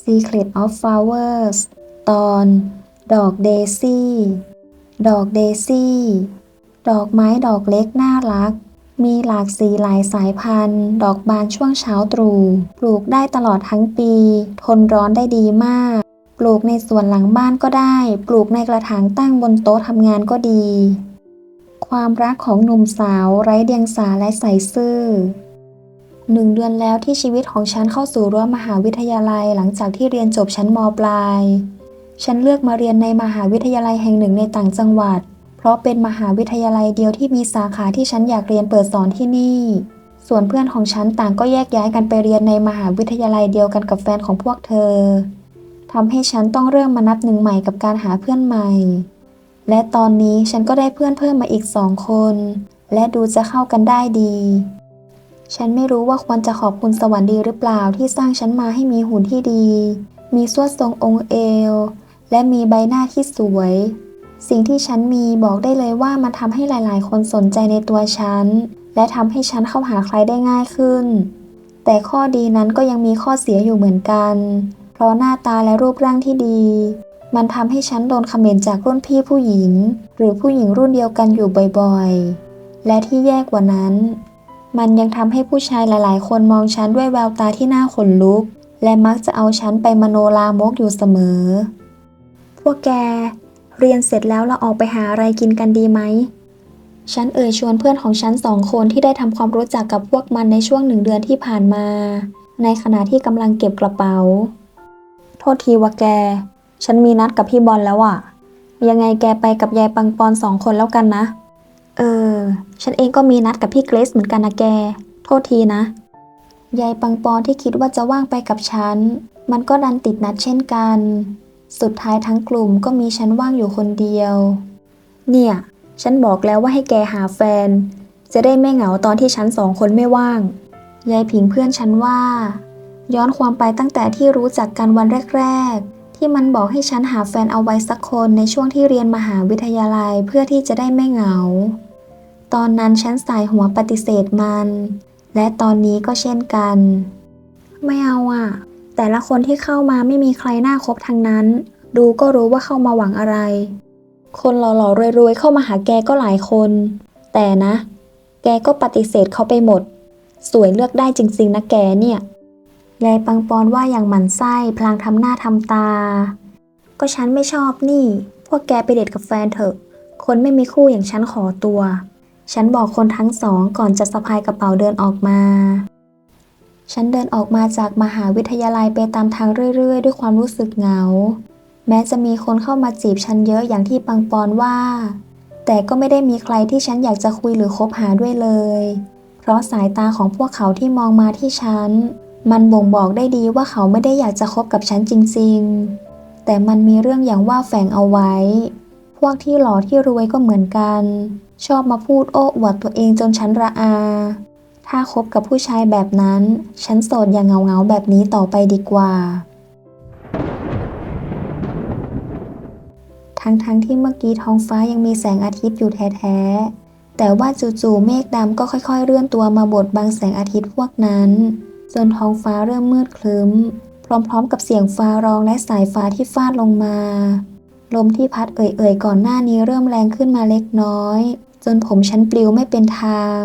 Secret of Flowers ตอน ดอกเดซี่ ดอกเดซี่ ดอกไม้ดอกเล็กน่ารัก มีหลากสีหลายสายพันธุ์ ดอกบานช่วงเช้าตรู่ ปลูกได้ตลอดทั้งปี ทนร้อนได้ดีมาก ปลูกในสวนหลังบ้านก็ได้ ปลูกในกระถางตั้งบนโต๊ะทำงานก็ดี ความรักของหนุ่มสาวไร้เดียงสาและใสซื่อ หนึ่งเดือนแล้วที่ชีวิตของฉันเข้าสู่รั้วมหาวิทยาลัยหลังจากที่เรียนจบชั้นมปลาย ฉันเลือกมาเรียนในมหาวิทยาลัยแห่งหนึ่งในต่างจังหวัด เพราะเป็นมหาวิทยาลัยเดียวที่มีสาขาที่ฉันอยากเรียนเปิดสอนที่นี่ ส่วนเพื่อนของฉันต่างก็แยกย้ายกันไปเรียนในมหาวิทยาลัยเดียวกันกับแฟนของพวกเธอทำให้ฉันต้องเริ่มมานับหนึ่งใหม่กับการหาเพื่อนใหม่ และตอนนี้ฉันก็ได้เพื่อนเพิ่มมาอีกสองคน และดูจะเข้ากันได้ดี ฉันไม่รู้ว่าควรจะขอบคุณสวรรค์ดีหรือเปล่าที่สร้างฉันมาให้มีหุ่นที่ดี มีสวดทรงองค์เอว และมีใบหน้าที่สวย สิ่งที่ฉันมีบอกได้เลยว่ามันทำให้หลาย ๆ คนสนใจในตัวฉัน และทำให้ฉันเข้าหาใครได้ง่ายขึ้น แต่ข้อดีนั้นก็ยังมีข้อเสียอยู่เหมือนกัน เพราะหน้าตาและรูปร่างที่ดี มันทำให้ฉันโดนคอมเมนต์จากรุ่นพี่ผู้หญิง หรือผู้หญิงรุ่นเดียวกันอยู่บ่อย ๆ และที่แย่กว่านั้น มันยังทำให้ผู้ชายหลายๆ คนมองฉันด้วยแววตาที่น่าขนลุก และมักจะเอาฉันไปมโนลามกอยู่เสมอ พวกแก เรียนเสร็จแล้วเราออกไปหาอะไรกินกันดีไหม ฉันเอ่ยชวนเพื่อนของฉันสองคนที่ได้ทำความรู้จักกับพวกมันในช่วงหนึ่งเดือนที่ผ่านมา ในขณะที่กำลังเก็บกระเป๋า โทษทีว่าแก ฉันมีนัดกับพี่บอลแล้วอะยังไงแกไปกับยายปังปอนสองคนแล้วกันนะ เออ ฉันเองก็มีนัดกับพี่เกรซเหมือนกันนะแก โทษทีนะ ยายปังปอนที่คิดว่าจะว่างไปกับฉัน มันก็ดันติดนัดเช่นกัน สุดท้ายทั้งกลุ่มก็มีฉันว่างอยู่คนเดียว เนี่ย ฉันบอกแล้วว่าให้แกหาแฟน จะได้ไม่เหงาตอนที่ฉันสองคนไม่ว่าง ยายผิงเพื่อนฉันว่า ย้อนความไปตั้งแต่ที่รู้จักกันวันแรกๆที่มันบอกให้ฉันหาแฟนเอาไว้สักคนในช่วงที่เรียนมหาวิทยาลัยเพื่อที่จะได้ไม่เหงา ตอนนั้นฉันสายหัวปฏิเสธมัน และตอนนี้ก็เช่นกัน ไม่เอาอะ แต่ละคนที่เข้ามาไม่มีใครน่าคบทั้งนั้น ดูก็รู้ว่าเข้ามาหวังอะไร คนหล่อๆรวยๆเข้ามาหาแกก็หลายคน แต่นะ แกก็ปฏิเสธเขาไปหมด สวยเลือกได้จริงๆนะแกเนี่ยยายปังปอนว่าอย่างหมันไส้พลางทำหน้าทำตา ก็ฉันไม่ชอบนี่ พวกแกไปเดทกับแฟนเถอะ คนไม่มีคู่อย่างฉันขอตัว ฉันบอกคนทั้งสองก่อนจะสะพายกระเป๋าเดินออกมา ฉันเดินออกมาจากมหาวิทยาลัยไปตามทางเรื่อย ๆ ด้วยความรู้สึกเหงา แม้จะมีคนเข้ามาจีบฉันเยอะอย่างที่ปังปอนว่า แต่ก็ไม่ได้มีใครที่ฉันอยากจะคุยหรือคบหาด้วยเลย เพราะสายตาของพวกเขาที่มองมาที่ฉัน มันบ่งบอกได้ดีว่าเขาไม่ได้อยากจะคบกับฉันจริง ๆ แต่มันมีเรื่องอย่างว่าแฝงเอาไว้ พวกที่หล่อที่รวยก็เหมือนกัน ชอบมาพูดโอ้อวดตัวเองจนฉันระอา ถ้าคบกับผู้ชายแบบนั้น ฉันโสดอย่างเงาๆแบบนี้ต่อไปดีกว่า ทั้งๆทที่เมื่อกี้ท้องฟ้ายังมีแสงอาทิตย์อยู่แท้ๆ แต่ว่าจู่ๆเมฆดำก็ค่อย ๆ เลื่อนตัวมาบดบังแสงอาทิตย์พวกนั้น จนท้องฟ้าเริ่มมืดครึ้ม พร้อมๆ กับเสียงฟ้าร้องและสายฟ้าที่ฟาดลงมา ลมที่พัดเอ่ยๆก่อนหน้านี้เริ่มแรงขึ้นมาเล็กน้อย จนผมฉันปลิวไม่เป็นทาง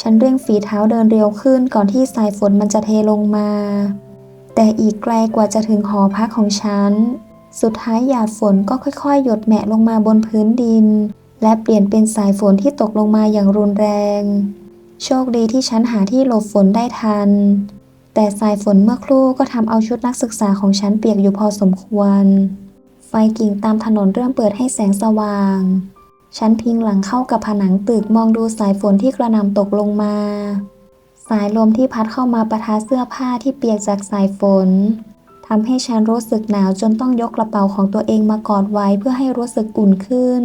ฉันเร่งฝีเท้าเดินเร็วขึ้นก่อนที่สายฝนมันจะเทลงมา แต่อีกไกลกว่าจะถึงหอพักของฉัน สุดท้ายหยาดฝนก็ค่อยๆ หยดแหมะลงมาบนพื้นดิน และเปลี่ยนเป็นสายฝนที่ตกลงมาอย่างรุนแรง โชคดีที่ฉันหาที่หลบฝนได้ทัน แต่สายฝนเมื่อครู่ก็ทำเอาชุดนักศึกษาของฉันเปียกอยู่พอสมควร ไฟกิ่งตามถนนเริ่มเปิดให้แสงสว่าง ฉันพิงหลังเข้ากับผนังตึกมองดูสายฝนที่กระหน่ำตกลงมา สายลมที่พัดเข้ามาประทะเสื้อผ้าที่เปียกจากสายฝนทำให้ฉันรู้สึกหนาวจนต้องยกกระเป๋าของตัวเองมากอดไว้เพื่อให้รู้สึกอุ่นขึ้น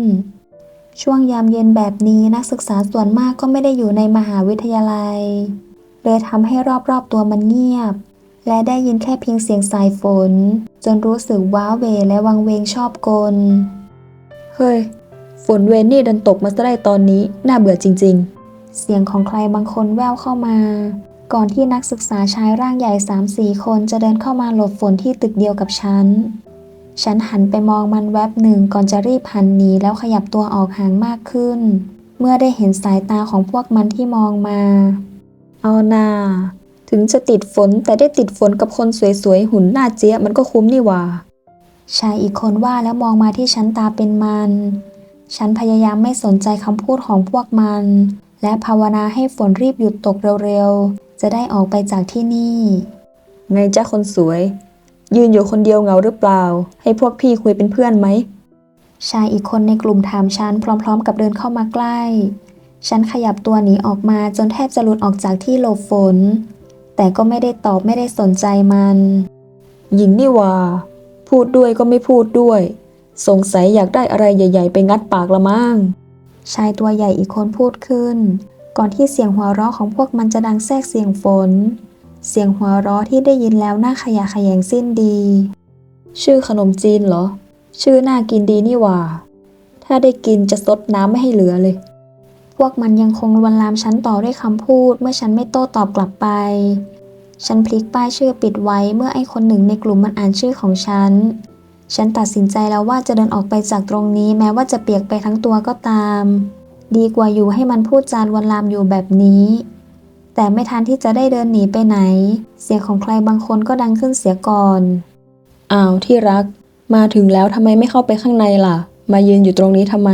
ช่วงยามเย็นแบบนี้นักศึกษาส่วนมากก็ไม่ได้อยู่ในมหาวิทยาลัยเลยทำให้รอบๆตัวมันเงียบ และได้ยินแค่เพียงเสียงสายฝน จนรู้สึกว้าเหวและวังเวงชอบกล เฮ้ย ฝนเวนนี่ดันตกมาซะได้ตอนนี้ น่าเบื่อจริง ๆ เสียงของใครบางคนแว่วเข้ามา ก่อนที่นักศึกษาชายร่างใหญ่สามสี่คนจะเดินเข้ามาหลบฝนที่ตึกเดียวกับฉัน ฉันหันไปมองมันแวบหนึ่งก่อนจะรีบหันหนีแล้วขยับตัวออกห่างมากขึ้น เมื่อได้เห็นสายตาของพวกมันที่มองมา เอานา ถึงจะติดฝนแต่ได้ติดฝนกับคนสวยๆ หุ่นหน้าเจี๊ยะมันก็คุ้มนี่หว่า ชายอีกคนว่าแล้วมองมาที่ฉันตาเป็นมัน ฉันพยายามไม่สนใจคำพูดของพวกมัน และภาวนาให้ฝนรีบหยุดตกเร็วๆ จะได้ออกไปจากที่นี่ ไงจ้าคนสวย ยืนอยู่คนเดียวเหงาหรือเปล่า ให้พวกพี่คุยเป็นเพื่อนไหม ชายอีกคนในกลุ่มถามฉันพร้อม ๆ กับเดินเข้ามาใกล้ ฉันขยับตัวหนีออกมาจนแทบจะหลุดออกจากที่หลบฝน แต่ก็ไม่ได้ตอบไม่ได้สนใจมัน หญิงนี่ว่าพูดด้วยก็ไม่พูดด้วย สงสัยอยากได้อะไรใหญ่ ๆ ไปงัดปากละมั้งชายตัวใหญ่อีกคนพูดขึ้น ก่อนที่เสียงหัวเราะของพวกมันจะดังแทรกเสียงฝน เสียงหัวเราะที่ได้ยินแล้วน่าขยะแขยงสิ้นดี ชื่อขนมจีนเหรอ ชื่อน่ากินดีนี่ว่า ถ้าได้กินจะซดน้ำไม่ให้เหลือเลย พวกมันยังคงลวนลามฉันต่อด้วยคำพูด เมื่อฉันไม่โต้ตอบกลับไป ฉันพลิกป้ายชื่อปิดไว้เมื่อไอ้คนหนึ่งในกลุ่มมันอ่านชื่อของฉัน ฉันตัดสินใจแล้วว่าจะเดินออกไปจากตรงนี้แม้ว่าจะเปียกไปทั้งตัวก็ตาม ดีกว่าอยู่ให้มันพูดจานวนลามอยู่แบบนี้ แต่ไม่ทันที่จะได้เดินหนีไปไหน เสียงของใครบางคนก็ดังขึ้นเสียก่อนอ้าวที่รัก มาถึงแล้วทำไมไม่เข้าไปข้างในล่ะ มายืนอยู่ตรงนี้ทำไม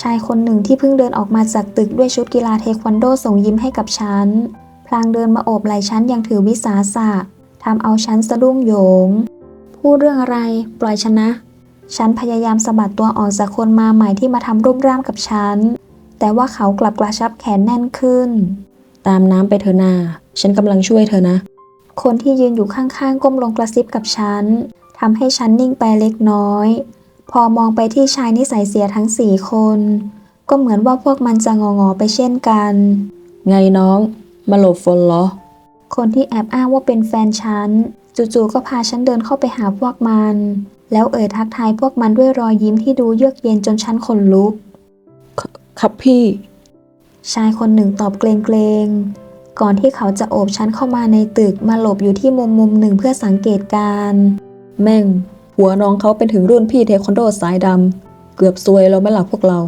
ชายคนหนึ่งที่เพิ่งเดินออกมาจากตึกด้วยชุดกีฬาเทควันโดส่งยิ้มให้กับฉัน พลางเดินมาโอบไหล่ฉันอย่างถือวิสาสะทำเอาฉันสะดุ้งโยง พูดเรื่องอะไรปล่อยฉันนะ ฉันพยายามสะบัดตัวออกจากคนมาใหม่ที่มาทำรูปร่างกับฉัน แต่ว่าเขากลับกระชับแขนแน่นขึ้น ตามน้ำไปเถอะนา ฉันกำลังช่วยเธอนะ คนที่ยืนอยู่ข้างๆก้มลงกระซิบกับฉันทำให้ฉันนิ่งไปเล็กน้อย พอมองไปที่ชายนิสัยเสียทั้งสี่คน ก็เหมือนว่าพวกมันจะงองอๆไปเช่นกัน ไงน้อง มาหลบฝนเหรอ คนที่แอบอ้างว่าเป็นแฟนฉัน จู่ๆก็พาฉันเดินเข้าไปหาพวกมัน แล้วเอ่ยทักทายพวกมันด้วยรอยยิ้มที่ดูเยือกเย็นจนฉันขนลุก ครับพี่ ชายคนหนึ่งตอบเกรงๆ ก่อนที่เขาจะโอบฉันเข้ามาในตึกมาหลบอยู่ที่มุมมุมหนึ่งเพื่อสังเกตการณ์แม่ง หัวน้องเขาเป็นถึงรุ่นพี่เทควันโดสายดำเกือบซวยแล้วไหม่หลักพวกเรา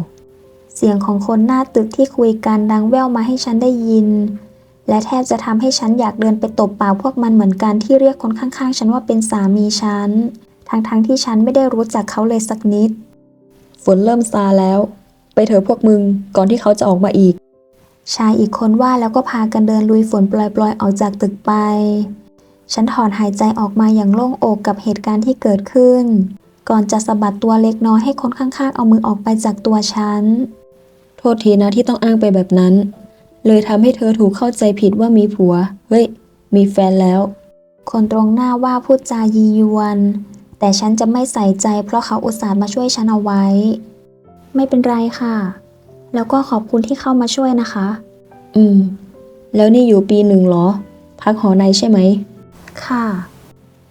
เสียงของคนหน้าตึกที่คุยกันดังแว่วมาให้ฉันได้ยิน และแทบจะทำให้ฉันอยากเดินไปตบปากพวกมันเหมือนกันที่เรียกคนข้างๆ ฉันว่าเป็นสามีฉันทั้งๆที่ฉันไม่ได้รู้จักเขาเลยสักนิด ฝนเริ่มซาแล้ว ไปเถอะพวกมึงก่อนที่เขาจะออกมาอีก ชายอีกคนว่าแล้วก็พากันเดินลุยฝนปล่อยๆออกจากตึกไป ฉันถอนหายใจออกมาอย่างโล่งอกกับเหตุการณ์ที่เกิดขึ้น ก่อนจะสะบัดตัวเล็กน้อยให้คนข้างๆ เอามือออกไปจากตัวฉัน โทษทีนะที่ต้องอ้างไปแบบนั้น เลยทำให้เธอถูกเข้าใจผิดว่ามีผัว เฮ้ย มีแฟนแล้ว คนตรงหน้าว่าพูดจายียวน แต่ฉันจะไม่ใส่ใจเพราะเขาอุตส่าห์มาช่วยฉันเอาไว้ ไม่เป็นไรค่ะ แล้วก็ขอบคุณที่เข้ามาช่วยนะคะ อืม แล้วนี่อยู่ปีหนึ่งเหรอ พักหอในใช่ไหม ค่ะ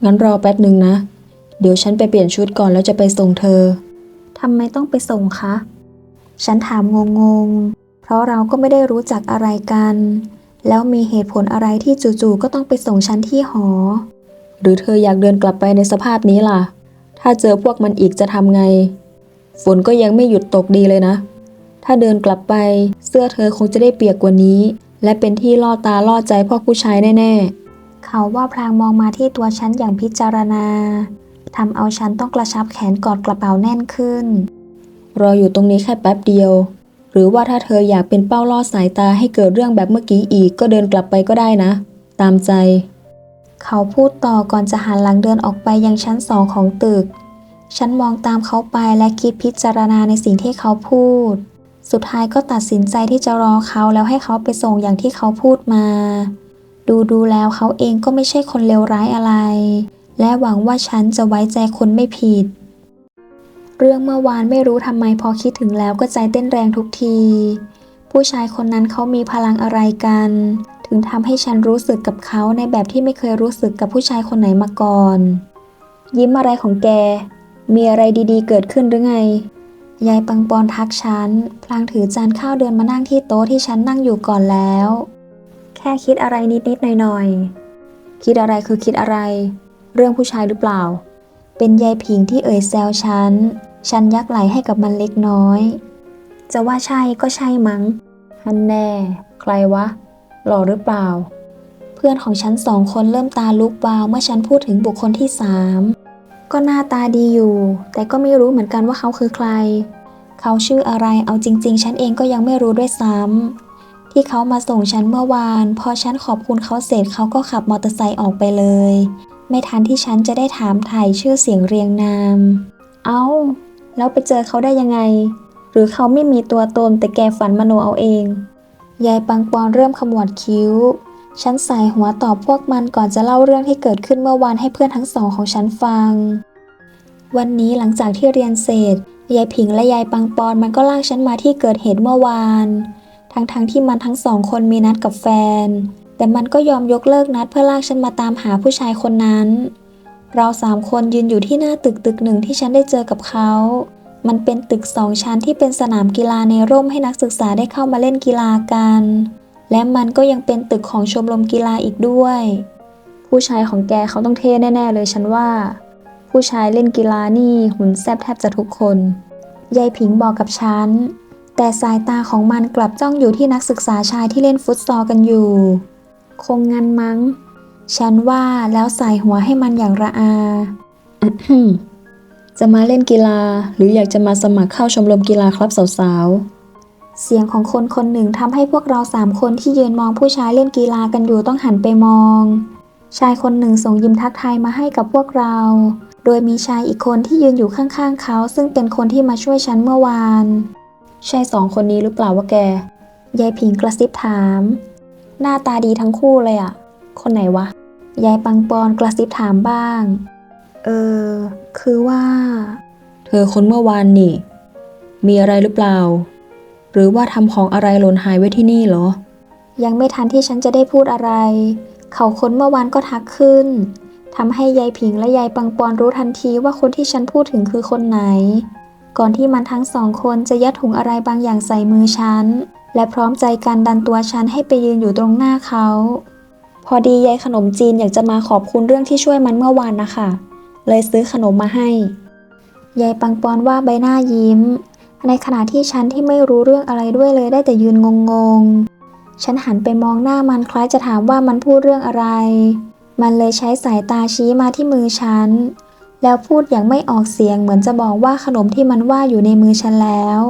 งั้นรอแป๊บหนึ่งนะ เดี๋ยวฉันไปเปลี่ยนชุดก่อนแล้วจะไปส่งเธอ ทำไมต้องไปส่งคะ ฉันถามงงๆ เพราะเราก็ไม่ได้รู้จักอะไรกัน แล้วมีเหตุผลอะไรที่จู่ๆก็ต้องไปส่งฉันที่หอ หรือเธออยากเดินกลับไปในสภาพนี้ล่ะ ถ้าเจอพวกมันอีกจะทำไง ฝนก็ยังไม่หยุดตกดีเลยนะ ถ้าเดินกลับไป เสื้อเธอคงจะได้เปียกกว่านี้ และเป็นที่ล่อตาล่อใจพวกผู้ชายแน่ เขาว่าพลางมองมาที่ตัวฉันอย่างพิจารณาทำเอาฉันต้องกระชับแขนกอดกระเป๋าแน่นขึ้น รออยู่ตรงนี้แค่แป๊บเดียว หรือว่าถ้าเธออยากเป็นเป้าล่อสายตาให้เกิดเรื่องแบบเมื่อกี้อีกก็เดินกลับไปก็ได้นะ ตามใจ เขาพูดต่อก่อนจะหันหลังเดินออกไปยังชั้นสองของตึก ฉันมองตามเขาไปและคิดพิจารณาในสิ่งที่เขาพูด สุดท้ายก็ตัดสินใจที่จะรอเขาแล้วให้เขาไปส่งอย่างที่เขาพูดมา ดูดูแล้วเขาเองก็ไม่ใช่คนเลวร้ายอะไร และหวังว่าฉันจะไว้ใจคนไม่ผิด เรื่องเมื่อวานไม่รู้ทำไมพอคิดถึงแล้วก็ใจเต้นแรงทุกที ผู้ชายคนนั้นเขามีพลังอะไรกัน ถึงทำให้ฉันรู้สึกกับเขาในแบบที่ไม่เคยรู้สึกกับผู้ชายคนไหนมาก่อน ยิ้มอะไรของแก มีอะไรดีๆ เกิดขึ้นหรือไงยายปังปอนทักฉัน พลางถือจานข้าวเดินมานั่งที่โต๊ะที่ฉันนั่งอยู่ก่อนแล้ว แค่คิดอะไรนิดๆหน่อยๆ คิดอะไรคือคิดอะไร เรื่องผู้ชายหรือเปล่า เป็นยายผิงที่เอ่ยแซวฉัน ฉันยักไหลให้กับมันเล็กน้อย จะว่าใช่ก็ใช่มั้งฮันแน่ ใครวะ หล่อหรือเปล่า เพื่อนของฉันสองคนเริ่มตาลุกวาวเมื่อฉันพูดถึงบุคคลที่สามก็หน้าตาดีอยู่ แต่ก็ไม่รู้เหมือนกันว่าเขาคือใคร เขาชื่ออะไร เอาจริง ๆ ฉันเองก็ยังไม่รู้ด้วยซ้ำ ที่เขามาส่งฉันเมื่อวาน พอฉันขอบคุณเขาเสร็จเขาก็ขับมอเตอร์ไซค์ออกไปเลย ไม่ทันที่ฉันจะได้ถามถ่ายชื่อเสียงเรียงนาม เอา้า แล้วไปเจอเขาได้ยังไง หรือเขาไม่มีตัวตนแต่แกฝันมโนเอาเอง ยายปังปอนเริ่มขมวดคิ้ว ฉันใส่หัวตอบพวกมันก่อนจะเล่าเรื่องที่เกิดขึ้นเมื่อวานให้เพื่อนทั้งสองของฉันฟัง วันนี้หลังจากที่เรียนเสร็จ ยายผิงและยายปังปอนมันก็ลากฉันมาที่เกิดเหตุเมื่อวาน ทั้งๆทที่มันทั้งสองคนมีนัดกับแฟน แต่มันก็ยอมยกเลิกนัดเพื่อลากฉันมาตามหาผู้ชายคนนั้น เราสามคนยืนอยู่ที่หน้าตึกตึกหนึ่งที่ฉันได้เจอกับเขา มันเป็นตึกสองชั้นที่เป็นสนามกีฬาในร่มให้นักศึกษาได้เข้ามาเล่นกีฬากัน และมันก็ยังเป็นตึกของชมรมกีฬาอีกด้วย ผู้ชายของแกเขาต้องเท่แน่ ๆ เลยฉันว่า ผู้ชายเล่นกีฬานี่หุ่นแซบแทบจะทุกคนยายผิงบอกกับฉัน แต่สายตาของมันกลับจ้องอยู่ที่นักศึกษาชายที่เล่นฟุตซอลกันอยู่ คงงันมั้ง ฉันว่าแล้วใส่หัวให้มันอย่างระอา จะมาเล่นกีฬาหรืออยากจะมาสมัครเข้าชมรมกีฬาครับสาวๆ เสียงของคนคนหนึ่งทำให้พวกเราสามคนที่ยืนมองผู้ชายเล่นกีฬากันอยู่ต้องหันไปมอง ชายคนหนึ่งส่งยิ้มทักทายมาให้กับพวกเรา โดยมีชายอีกคนที่ยืนอยู่ข้างๆเขา ซึ่งเป็นคนที่มาช่วยฉันเมื่อวาน ใช่สองคนนี้หรือเปล่าวะแก ยายผิงกระซิบถาม หน้าตาดีทั้งคู่เลยอะคนไหนวะ ยายปังปอนกระซิบถามบ้าง เออ คือว่า เธอคนเมื่อวานนี่ มีอะไรหรือเปล่า หรือว่าทำของอะไรหล่นหายไว้ที่นี่เหรอ ยังไม่ทันที่ฉันจะได้พูดอะไร เขาคนเมื่อวานก็ทักขึ้นทำให้ยายผิงและยายปังปอนรู้ทันทีว่าคนที่ฉันพูดถึงคือคนไหน ก่อนที่มันทั้งสองคนจะยัดถุงอะไรบางอย่างใส่มือฉัน และพร้อมใจกันดันตัวฉันให้ไปยืนอยู่ตรงหน้าเขา พอดียายขนมจีนอยากจะมาขอบคุณเรื่องที่ช่วยมันเมื่อวานนะคะ เลยซื้อขนมมาให้ ยายปังปอนว่าใบหน้ายิ้ม ในขณะที่ฉันที่ไม่รู้เรื่องอะไรด้วยเลยได้แต่ยืนงงๆ ฉันหันไปมองหน้ามันคล้ายจะถามว่ามันพูดเรื่องอะไร มันเลยใช้สายตาชี้มาที่มือฉัน แล้วพูดอย่างไม่ออกเสียงเหมือนจะบอกว่าขนมที่มันว่าอยู่ในมือฉันแล้ว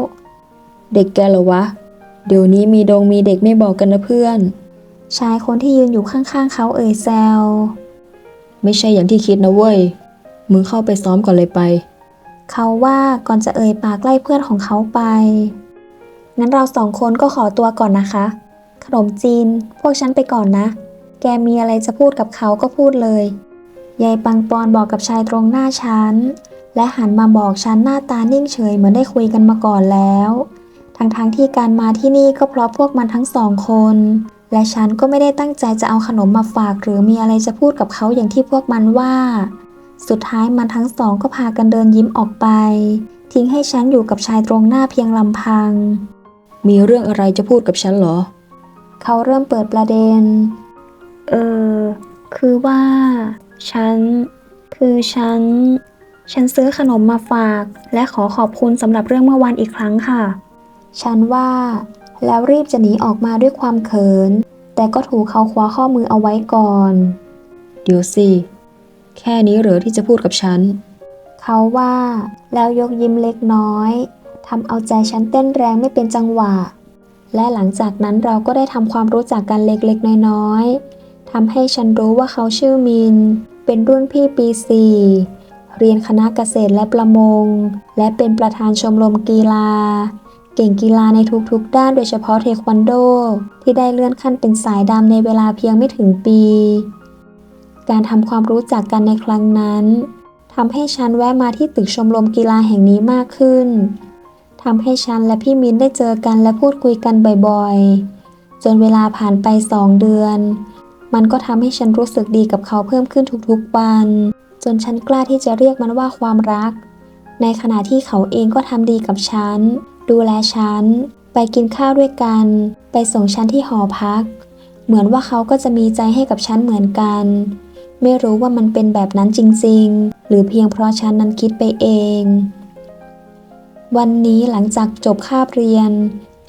เด็กแกเหรอวะ เดี๋ยวนี้มีดงมีเด็กไม่บอกกันนะเพื่อน ชายคนที่ยืนอยู่ข้างๆเขาเอ่ยแซว ไม่ใช่อย่างที่คิดนะเว้ย มึงเข้าไปซ้อมก่อนเลยไป เขาว่าก่อนจะเอ่ยปากไล่เพื่อนของเขาไป งั้นเราสองคนก็ขอตัวก่อนนะคะ ขนมจีน พวกฉันไปก่อนนะ แกมีอะไรจะพูดกับเขาก็พูดเลย ยายปังปอนบอกกับชายตรงหน้าฉัน และหันมาบอกฉันหน้าตานิ่งเฉยเหมือนได้คุยกันมาก่อนแล้ว ทั้งๆทที่การมาที่นี่ก็เพราะพวกมันทั้งสองคน และฉันก็ไม่ได้ตั้งใจจะเอาขนมมาฝากหรือมีอะไรจะพูดกับเขาอย่างที่พวกมันว่า สุดท้ายมันทั้งสองก็พากันเดินยิ้มออกไป ทิ้งให้ฉันอยู่กับชายตรงหน้าเพียงลำพัง มีเรื่องอะไรจะพูดกับฉันเหรอ เขาเริ่มเปิดประเด็น เออ คือว่า ฉัน คือฉัน ฉันซื้อขนมมาฝาก และขอขอบคุณสำหรับเรื่องเมื่อวานอีกครั้งค่ะ ฉันว่า แล้วรีบจะหนีออกมาด้วยความเขิน แต่ก็ถูกเขาคว้าข้อมือเอาไว้ก่อน เดี๋ยวสิ แค่นี้เหรอที่จะพูดกับฉัน เขาว่าแล้วยกยิ้มเล็กน้อยทำเอาใจฉันเต้นแรงไม่เป็นจังหวะ และหลังจากนั้นเราก็ได้ทำความรู้จักกันเล็กๆ น้อยๆ ทำให้ฉันรู้ว่าเขาชื่อมิน เป็นรุ่นพี่ปีสี่เรียนคณะเกษตรและประมง และเป็นประธานชมรมกีฬา เก่งกีฬาในทุกๆ ด้านโดยเฉพาะเทควันโด ที่ได้เลื่อนขั้นเป็นสายดำในเวลาเพียงไม่ถึงปี การทำความรู้จักกันในครั้งนั้นทำให้ฉันแวะมาที่ตึกชมรมกีฬาแห่งนี้มากขึ้นทำให้ฉันและพี่มินได้เจอกันและพูดคุยกันบ่อยๆ จนเวลาผ่านไปสองเดือน มันก็ทำให้ฉันรู้สึกดีกับเขาเพิ่มขึ้นทุกๆวัน จนฉันกล้าที่จะเรียกมันว่าความรัก ในขณะที่เขาเองก็ทำดีกับฉัน ดูแลฉัน ไปกินข้าวด้วยกัน ไปส่งฉันที่หอพัก เหมือนว่าเขาก็จะมีใจให้กับฉันเหมือนกัน ไม่รู้ว่ามันเป็นแบบนั้นจริงๆ หรือเพียงเพราะฉันนั้นคิดไปเอง วันนี้หลังจากจบคาบเรียน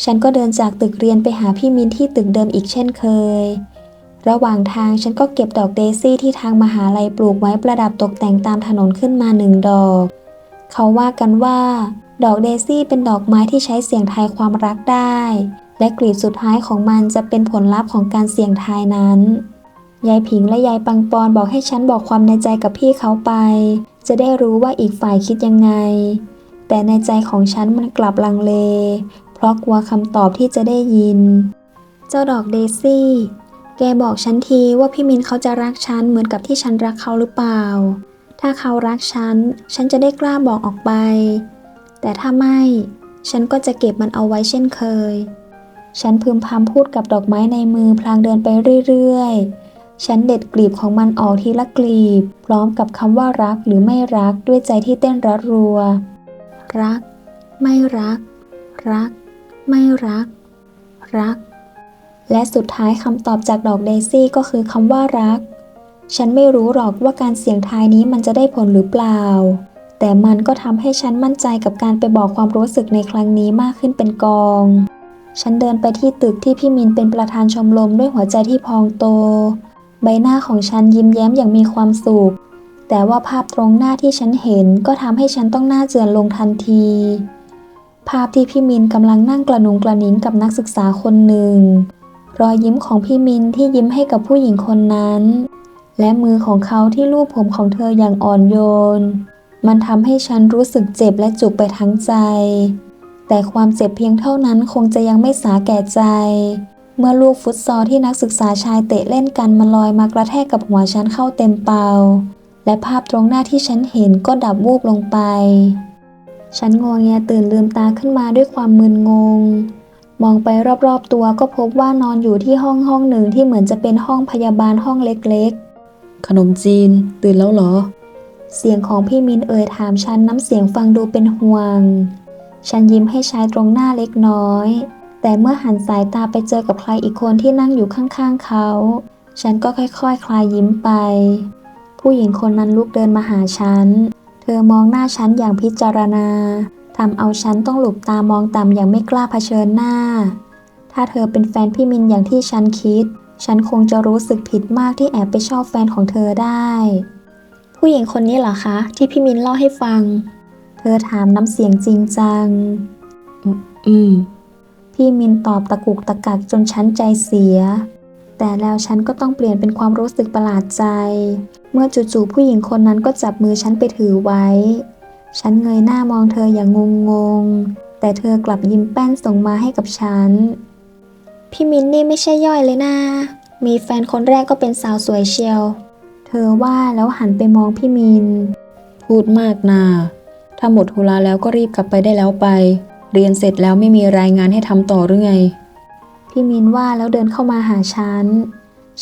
ฉันก็เดินจากตึกเรียนไปหาพี่มินที่ตึกเดิมอีกเช่นเคย ระหว่างทางฉันก็เก็บดอกเดซี่ที่ทางมหาลัยปลูกไว้ประดับตกแต่งตามถนนขึ้นมาหนึ่งดอก เขาว่ากันว่า ดอกเดซี่เป็นดอกไม้ที่ใช้เสียงทายความรักได้ และกลีบสุดท้ายของมันจะเป็นผลลัพธ์ของการเสี่ยงทายนั้น ยายผิงและยายปังปอนบอกให้ฉันบอกความในใจกับพี่เขาไป จะได้รู้ว่าอีกฝ่ายคิดยังไง แต่ในใจของฉันมันกลับลังเล เพราะกลัวคำตอบที่จะได้ยิน เจ้าดอกเดซี่ แกบอกฉันทีว่าพี่มินเขาจะรักฉันเหมือนกับที่ฉันรักเขาหรือเปล่า ถ้าเขารักฉัน ฉันจะได้กล้าบอกออกไป แต่ถ้าไม่ ฉันก็จะเก็บมันเอาไว้เช่นเคย ฉันพึมพำพูดกับดอกไม้ในมือพลางเดินไปเรื่อยๆ ฉันเด็ดกลีบของมันออกทีละกลีบ พร้อมกับคำว่ารักหรือไม่รักด้วยใจที่เต้นระรัว รัก ไม่รัก รัก ไม่รัก รัก และสุดท้ายคำตอบจากดอกเดซี่ก็คือคำว่ารัก ฉันไม่รู้หรอกว่าการเสี่ยงทายนี้มันจะได้ผลหรือเปล่า แต่มันก็ทำให้ฉันมั่นใจกับการไปบอกความรู้สึกในครั้งนี้มากขึ้นเป็นกอง ฉันเดินไปที่ตึกที่พี่มินเป็นประธานชมรมด้วยหัวใจที่พองโต ใบหน้าของฉันยิ้มแย้มอย่างมีความสุข แต่ว่าภาพตรงหน้าที่ฉันเห็นก็ทำให้ฉันต้องหน้าเจือนลงทันทีภาพที่พี่มินกำลังนั่งกระหนุงกระนิงกับนักศึกษาคนหนึ่ง รอยยิ้มของพี่มินที่ยิ้มให้กับผู้หญิงคนนั้น และมือของเขาที่ลูบผมของเธออย่างอ่อนโยน มันทำให้ฉันรู้สึกเจ็บและจุกไปทั้งใจ แต่ความเจ็บเพียงเท่านั้นคงจะยังไม่สาแก่ใจ เมื่อลูกฟุตซอลที่นักศึกษาชายเตะเล่นกันมันลอยมากระแทกกับหัวฉันเข้าเต็มเปล่าและภาพตรงหน้าที่ฉันเห็นก็ดับวูบลงไป ฉันงวงแงตื่นลืมตาขึ้นมาด้วยความมึนงง มองไปรอบๆตัวก็พบว่านอนอยู่ที่ห้องห้องหนึ่งที่เหมือนจะเป็นห้องพยาบาลห้องเล็กขนมจีน ตื่นแล้วเหรอๆเสียงของพี่มินเอ่ยถามฉันน้ำเสียงฟังดูเป็นห่วง ฉันยิ้มให้ชายตรงหน้าเล็กน้อย แต่เมื่อหันสายตาไปเจอกับใครอีกคนที่นั่งอยู่ข้างๆเขา ฉันก็ค่อยๆคคลายยิ้มไป ผู้หญิงคนนั้นลุกเดินมาหาฉัน เธอมองหน้าฉันอย่างพิจารณา ทำเอาฉันต้องหลบตามองต่ำอย่างไม่กล้าเผชิญหน้า ถ้าเธอเป็นแฟนพี่มินอย่างที่ฉันคิด ฉันคงจะรู้สึกผิดมากที่แอบไปชอบแฟนของเธอได้ ผู้หญิงคนนี้เหรอคะ ที่พี่มินเล่าให้ฟัง เธอถามน้ำเสียงจริงจัง อืมพี่มินตอบตะกุกตะกักจนฉันใจเสีย แต่แล้วฉันก็ต้องเปลี่ยนเป็นความรู้สึกประหลาดใจ เมื่อจู่ๆผู้หญิงคนนั้นก็จับมือฉันไปถือไว้ ฉันเงยหน้ามองเธออย่างงงๆ แต่เธอกลับยิ้มแป้นส่งมาให้กับฉัน พี่มินนี่ไม่ใช่ย่อยเลยนะ มีแฟนคนแรกก็เป็นสาวสวยเชียว เธอว่าแล้วหันไปมองพี่มิน พูดมากนาถ้าหมดธุระแล้วก็รีบกลับไปได้แล้วไป เรียนเสร็จแล้วไม่มีรายงานให้ทำต่อหรือไง พี่มินว่าแล้วเดินเข้ามาหาฉัน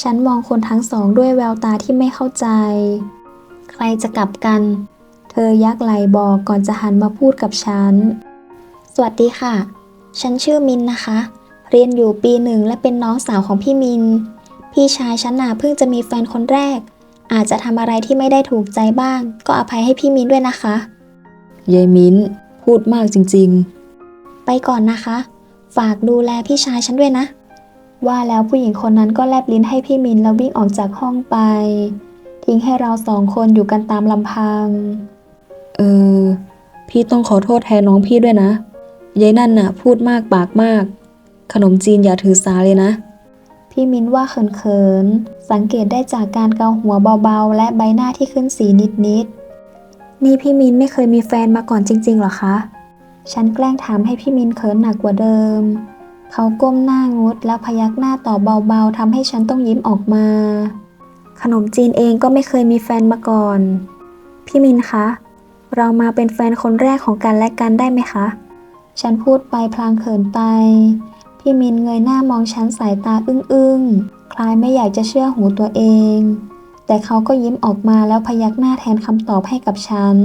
ฉันมองคนทั้งสองด้วยแววตาที่ไม่เข้าใจ ใครจะกลับกัน เธอยักไหลบอกก่อนจะหันมาพูดกับฉัน สวัสดีค่ะ ฉันชื่อมินนะคะ เรียนอยู่ปีหนึ่งและเป็นน้องสาวของพี่มิน พี่ชายฉันน่ะเพิ่งจะมีแฟนคนแรก อาจจะทำอะไรที่ไม่ได้ถูกใจบ้าง ก็อภัยให้พี่มินด้วยนะคะ ยายมิ้นพูดมากจริงไปก่อนนะคะ ฝากดูแลพี่ชายฉันด้วยนะ ว่าแล้วผู้หญิงคนนั้นก็แลบลิ้นให้พี่มินแล้ววิ่งออกจากห้องไป ทิ้งให้เราสองคนอยู่กันตามลำพังๆ เออ พี่ต้องขอโทษแทนน้องพี่ด้วยนะยายนั่นน่ะ พูดมากปากมาก ขนมจีนอย่าถือสาเลยนะ พี่มินว่าเขินๆ สังเกตได้จากการเกาหัวเบาๆ และใบหน้าที่ขึ้นสีนิดๆ นี่พี่มินไม่เคยมีแฟนมาก่อนจริงๆหรอคะ ฉันแกล้งถามให้พี่มินเขินหนักกว่าเดิม เขาก้มหน้างดแล้วพยักหน้าตอบเบาๆทำให้ฉันต้องยิ้มออกมา ขนมจีนเองก็ไม่เคยมีแฟนมาก่อน พี่มินคะ เรามาเป็นแฟนคนแรกของกันและกันได้ไหมคะ ฉันพูดไปพลางเขินไป พี่มินเงยหน้ามองฉันสายตาอึ้งๆ คล้ายไม่อยากจะเชื่อหูตัวเอง แต่เขาก็ยิ้มออกมาแล้วพยักหน้าแทนคำตอบให้กับฉัน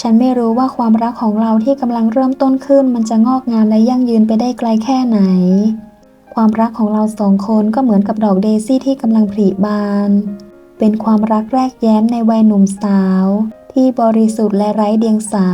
ฉันไม่รู้ว่าความรักของเราที่กำลังเริ่มต้นขึ้น มันจะงอกงามและยั่งยืนไปได้ไกลแค่ไหน ความรักของเราสองคนก็เหมือนกับดอกเดซี่ที่กำลังผลิบานเป็นความรักแรกแย้มในวัยหนุ่มสาว ที่บริสุทธิ์และไร้เดียงสา